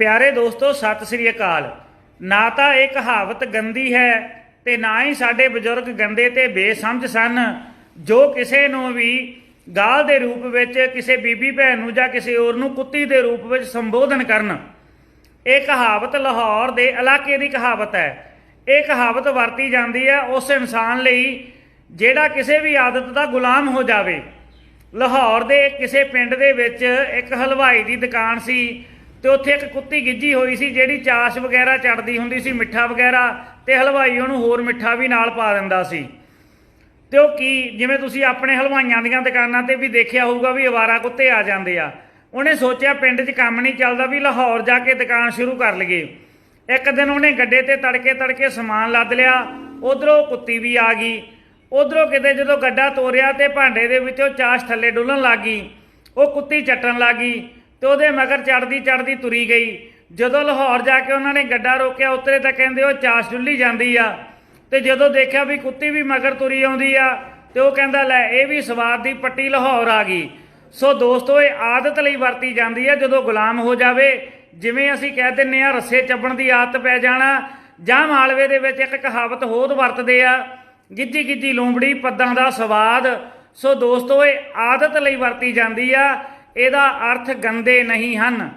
ਪਿਆਰੇ ਦੋਸਤੋ, ਸਤਿ ਸ੍ਰੀ ਅਕਾਲ। ਨਾ ਤਾਂ ਇਹ ਕਹਾਵਤ ਗੰਦੀ ਹੈ ਤੇ ਨਾ ਹੀ ਸਾਡੇ ਬਜ਼ੁਰਗ ਗੰਦੇ ਤੇ ਬੇਸਮਝ ਸਨ। ਜੋ ਕਿਸੇ ਨੂੰ ਵੀ ਗਾਲ ਦੇ ਰੂਪ ਵਿੱਚ ਕਿਸੇ ਬੀਬੀ ਭੈਣ ਨੂੰ ਜਾਂ ਕਿਸੇ ਹੋਰ ਨੂੰ ਕੁੱਤੀ ਦੇ ਰੂਪ ਵਿੱਚ ਸੰਬੋਧਨ ਕਰਨ, ਇਹ ਕਹਾਵਤ ਲਾਹੌਰ ਦੇ ਇਲਾਕੇ ਦੀ ਕਹਾਵਤ ਹੈ। ਇਹ ਕਹਾਵਤ ਵਰਤੀ ਜਾਂਦੀ ਹੈ ਉਸ ਇਨਸਾਨ ਲਈ ਜਿਹੜਾ ਕਿਸੇ ਵੀ ਆਦਤ ਦਾ ਗੁਲਾਮ ਹੋ ਜਾਵੇ। ਲਾਹੌਰ ਦੇ ਕਿਸੇ ਪਿੰਡ ਦੇ ਵਿੱਚ ਇੱਕ ਹਲਵਾਈ ਦੀ ਦੁਕਾਨ ਸੀ। ਤੇ ਉੱਥੇ ਇੱਕ ਕੁੱਤੀ ਗਿੱਜੀ ਹੋਈ ਸੀ ਜਿਹੜੀ ਚਾਸ਼ ਵਗੈਰਾ ਚੜਦੀ ਹੁੰਦੀ ਸੀ, ਮਿੱਠਾ ਵਗੈਰਾ ਤੇ ਹਲਵਾਈ ਉਹਨੂੰ ਹੋਰ ਮਿੱਠਾ ਵੀ ਨਾਲ ਪਾ ਦਿੰਦਾ ਸੀ। ਤੇ ਉਹ ਕੀ, ਜਿਵੇਂ ਤੁਸੀਂ ਆਪਣੇ ਹਲਵਾਈਆਂ ਦੀਆਂ ਦੁਕਾਨਾਂ ਤੇ ਵੀ ਦੇਖਿਆ ਹੋਊਗਾ ਵੀ ਅਵਾਰਾ ਕੁੱਤੇ ਆ ਜਾਂਦੇ ਆ। ਉਹਨੇ ਸੋਚਿਆ ਪਿੰਡ 'ਚ ਕੰਮ ਨਹੀਂ ਚੱਲਦਾ ਵੀ ਲਾਹੌਰ ਜਾ ਕੇ ਦੁਕਾਨ ਸ਼ੁਰੂ ਕਰ ਲਈਏ। ਇੱਕ ਦਿਨ ਉਹਨੇ ਗੱਡੇ ਤੇ ਤੜਕੇ ਤੜਕੇ ਸਮਾਨ ਲੱਦ ਲਿਆ, ਉਧਰੋਂ ਕੁੱਤੀ ਵੀ ਆ ਗਈ। ਉਧਰੋਂ ਕਿਤੇ ਜਦੋਂ ਗੱਡਾ ਤੋਰਿਆ ਤੇ ਭਾਂਡੇ ਦੇ ਵਿੱਚੋਂ ਚਾਸ਼ ਥੱਲੇ ਡੁੱਲਣ ਲੱਗ ਗਈ, ਉਹ ਕੁੱਤੀ ਚੱਟਣ ਲੱਗ ਗਈ। ਤੇ ਉਹਦੇ ਮਗਰ ਚੜਦੀ ਚੜਦੀ ਤੁਰੀ ਗਈ। ਜਦੋਂ ਲਾਹੌਰ ਜਾ ਕੇ ਉਹਨਾਂ ਨੇ ਗੱਡਾ ਰੋਕਿਆ, ਉਤਰੇ ਤਾਂ ਕਹਿੰਦੇ ਉਹ ਚਾਸ਼ ਡੁੱਲੀ ਜਾਂਦੀ ਆ। ਤੇ ਜਦੋਂ ਦੇਖਿਆ ਵੀ ਕੁੱਤੀ ਵੀ ਮਗਰ ਤੁਰੀ ਆਉਂਦੀ ਆ, ਤੇ ਉਹ ਕਹਿੰਦਾ, ਲੈ, ਇਹ ਵੀ ਸਵਾਦ ਦੀ ਪੱਟੀ ਲਾਹੌਰ ਆ ਗਈ। ਸੋ ਦੋਸਤੋ, ਇਹ ਆਦਤ ਲਈ ਵਰਤੀ ਜਾਂਦੀ ਆ, ਜਦੋਂ ਗੁਲਾਮ ਹੋ ਜਾਵੇ। ਜਿਵੇਂ ਅਸੀਂ ਕਹਿ ਦਿੰਨੇ ਆ, ਰੱਸੇ ਚੱਬਣ ਦੀ ਆਦਤ ਪੈ ਜਾਣਾ। ਜਾਂ ਮਾਲਵੇ ਦੇ ਵਿੱਚ ਇੱਕ ਕਹਾਵਤ ਹੋਰ ਵਰਤਦੇ ਆ ਗਿੱਜੀ ਗਿੱਜੀ ਲੂੰਬੜੀ ਪੱਦਾਂ ਦਾ ਸਵਾਦ। ਸੋ ਦੋਸਤੋ, ਇਹ ਆਦਤ ਲਈ ਵਰਤੀ ਜਾਂਦੀ ਆ। ਇਹਦਾ ਅਰਥ ਗੰਦੇ ਨਹੀਂ ਹਨ।